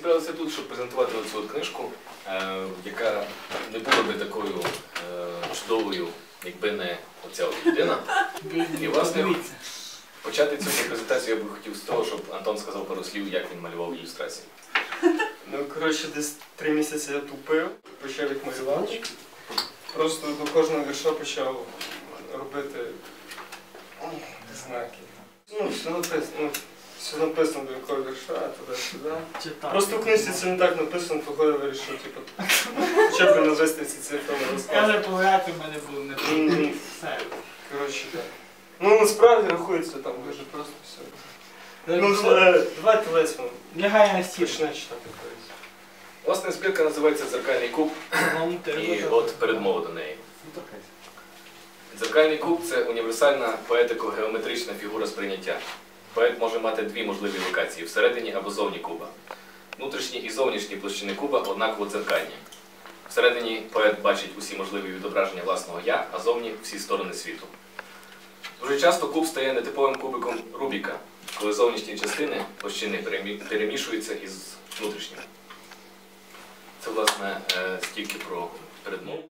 зібралися тут, щоб презентувати оцю от книжку, е, яка не була би такою е, чудовою, якби не оця от людина. І, власне, Почати цю презентацію я би хотів з того, щоб Антон сказав пару слів, як він малював ілюстрації. Ну, коротше, десь три місяці я тупив, почав їх малювати. Просто до кожного вірша почав робити знаки. Ну, все написано, ну, все написано до якого вірша, туди-сюди. Просто в книжці це не так написано, того я вирішив, типу, хоча б навести ці цифри на розказ. Каже, погляти в мене було не. Коротше, так. Ну, насправді рахується там дуже просто все. Ну, е, давайте Лесь вам Лягай на стіл. почне читати. Власне, збірка називається Дзеркальний куб, і от передмова до неї. Дзеркальний куб це універсальна поетико-геометрична фігура сприйняття. Поет може мати дві можливі локації всередині або зовні куба. Внутрішні і зовнішні площини куба однаково дзеркальні. Всередині поет бачить усі можливі відображення власного я, а зовні всі сторони світу. Дуже часто куб стає нетиповим кубиком Рубіка, коли зовнішні частини площини перемішуються із внутрішніми. Це, власне, е, стільки про передмову.